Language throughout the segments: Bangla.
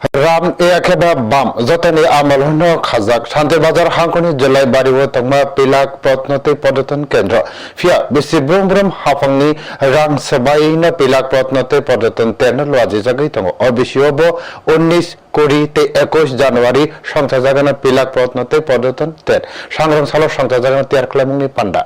রাম একেবা বাম। যতনি আমল হন খাজাক। শান্তিবাজার হাঙ্কনি জেলায় বাড়িও তংমা পিলাক প্রত্নতে পর্যটন কেন্দ্র ফিয়া বেশি ব্রম ব্রম হাফংনি রাং সেবাইন পিলাক প্রত্নতে পর্যটন তেন লওয়াজি জাগাই তং অবিশিয়ব উনিশ কুড়ি তে একুশ জানুয়ারি সংস্থা জাগানা পিলাক প্রত্নতে পর্যটন তেন সাংরং সালো সংস্থা জাগানা তিয়ার ক্লামুংনি পান্ডা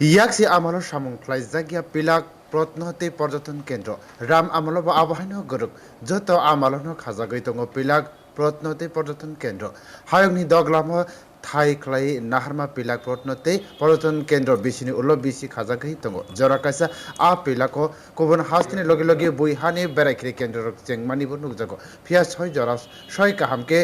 ইয়াকসি আমল সামুংখ্লাই জাগিয়া পিলাক প্রত্নহতে পর্যটন কেন্দ্র। রাম আমল বা আবহাওয়া গরুক যত আমল খাজাগৈ দङ পিলাক প্রত্নতে পর্যটন কেন্দ্র হায়ংনি দগলাম থাই খ্লাই নাহারমা পিলাক প্রত্নতে পর্যটন কেন্দ্র বিসিনি উল্ল বিসি খাজাগৈ দङ জরা কাইসা আ পিলাকো গুবুন হাস্তিনি লগে লগে বইহানি বেড়াইখিরি কেন্দ্র চেংমানিবো নুকজাগো। ফিয়া ছয় জরা ছয় কাহামকে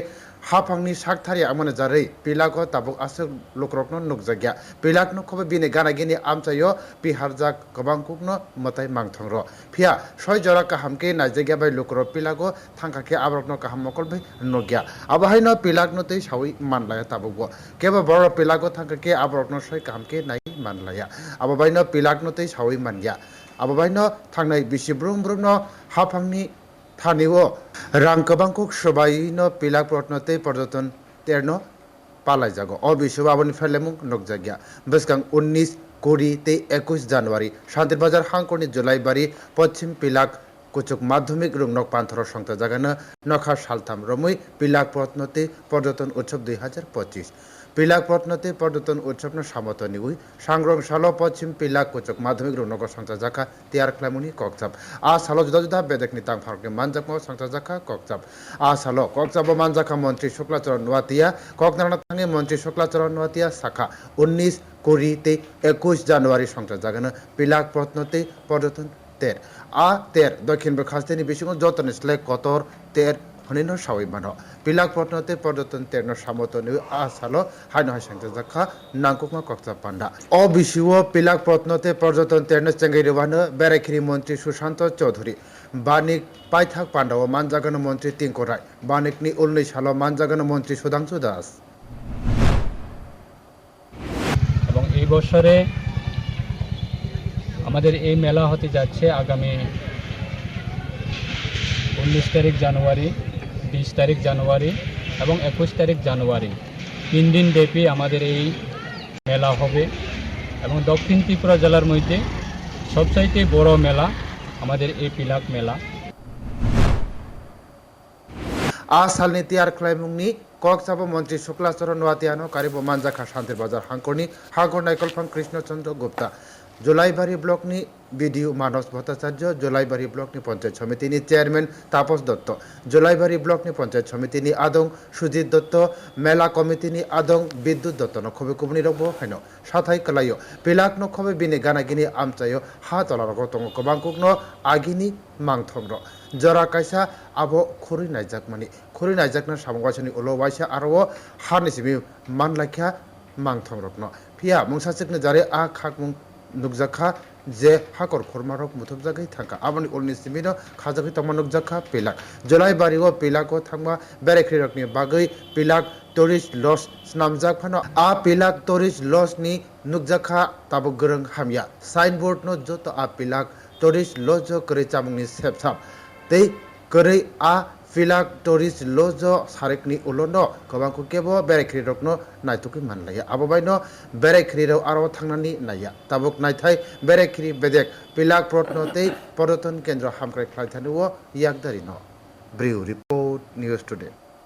haphangni sakthari amone jarei pilako tabuk asuk lukrokno nukjakya pilakno khobe bini gana gini amchayo piharjak kobangkukno matai mangthongro phia shoi jora kahamke naijakya bai lukro pilako thangkake abrokno kahamokol bai nokya abahaino pilakno tei sawi manlaya tabukbo keba boro pilako thangkake abrokno shoi kahamke nai manlaya ababaino pilakno tei sawi mangya ababaino thangnai bisi brum brumno haphangni थानेवो रांकबांको सबाईनो पिला প্রত্নতে পর্যটন तेर्नो পালাই যাগ। অবিশ্ব বাবন ফেলেমুং নকজাগিয়া বেসকাং উনিশ কুড়ি তে একুশ জানুয়ারি শান্তিরবাজার হাংকনি জুলাইবাড়ি পশ্চিম পিলাক কুচুক মাধ্যমিক রুংনক পান্থর সংতা জাগানো নখা সালথাম রমুই পিলাক প্রত্নতে পর্যটন উৎসব দুই হাজার পঁচিশ। পিলাক প্রত্নতে পর্যটন উৎসব সামত নিগুই। সাংরং সালো পশ্চিম পিলাক কুচক মাধ্যমিক রুনক সংস্থা জাকা তিয়ার ক্লামুনি ককচাপ আ সালো জুদা জুদা বেদেকনি তাং ফারকে মানজাকম সংস্থা জাকা ককচাপ আ সালো ককচাপ মানজাকা মন্ত্রী শুক্লাচরণ নোয়াতিয়া ককনারায়ণ থাঙ্গে মন্ত্রী শুক্লাচরণ নোয়াতিয়া শাখা। উনিশ কুড়ি তে একুশ জানুয়ারি সংস্থা জাগানো পিলাক প্রত্নতে পর্যটন তের। আ তের দক্ষিণ খাস্তেনি বিশিং যতন স্লে কতর তের পটনতে পর্যটন তেরনো সামত নি সালো হাইনো হাই সংস্থা জাখা নাংকুকমা কক্সা পান্ডা অ বিশিও পিলাক পটনতে পর্যটন তেরনো চেঙ্গাই রেবানো বেড়াইখিরি মন্ত্রী সুশান্ত চৌধুরী বানিক পাইথাক পান্ডাও মানজাগানো মন্ত্রী টিঙ্কু রায় বানিকনি উল্লাই সালো মানজাগানো মন্ত্রী সুধাংশু দাস। এবং এই বছরে আমাদের এই মেলা হতে যাচ্ছে আগামী উনিশ তারিখ জানুয়ারি। বিশ তারিখ জানুয়ারি এবং একুশ তারিখ জানুয়ারি। তিন দিন ব্যাপী আমাদের এই মেলা হবে এবং দক্ষিণ ত্রিপুরা জেলার মধ্যে সবচাইতে বড় মেলা আমাদের এই পিলাক মেলা। আ সালনি তিয়ার খ্লাইমুংনি কক্সাবো মন্ত্রী শুক্লাচরণ নোয়াতিয়ানো, কারিবো মানজাখা শান্তির বাজার হাঙ্কনি হাগর নাইকলফাং কৃষ্ণচন্দ্র গুপ্তা। জোলাইবাড়ি ব্লকনি বিডিও মানস ভট্টাচার্য, জোলাইবাড়ি ব্লকনি পঞ্চায়েত সমিতিনি চেয়ারম্যান তাপস দত্ত, জোলাইবাড়ি ব্লকনি পঞ্চায়েত সমিতিনি আদং সুজিত দত্ত, মেলা কমিটিনি আদং বিদ্যুৎ দত্ত নখবে কুবনি রব হেন, সাথাই কলাইও পিলাক নখবে বিনি গানাগিনি আমচাইও হা তলার গতং কবাংকুকন আগিনি মাংথং র জরা কাইসা আবো খুরি নাইজাক মানি, খুরি নাইজাকনা সামগাসনি উলো ওয়াইসা আরও হানিসিবি মানলাখিয়া মাংথং রকন ফিয়া মুংসাচিকনে জারে আ খাকমুং নুকজাখা যে হাকর খরমারক মুথবজাগাই থাকা আবনি উলনি সিমিনো খাজাগি তমা নুকজাখা পিলাক জলাই বাড়িও পিলাকো থাকমা বেরেখ্রি রকনি বাগৈ পিলাক টরিস লস স্নামজাক ফানো আ পিলাক টরিস লস নি নুকজাখা তাবো গরং হামিয়া সাইনবোর্ড নো যত আ পিলাক টরিস লস করে চামুংনি সেপসাপ tei korei a kobangko kebo berekhri rokno naitokui manlaya abo baino berekhri rok aro thangnani naya tabuk naithai berekhri bedek pilak protno tei পর্যটন কেন্দ্র হামক্রাই খাইথানুও ইয়াকদারি ন ব্রিউ রিপোর্ট নিউজ টুডে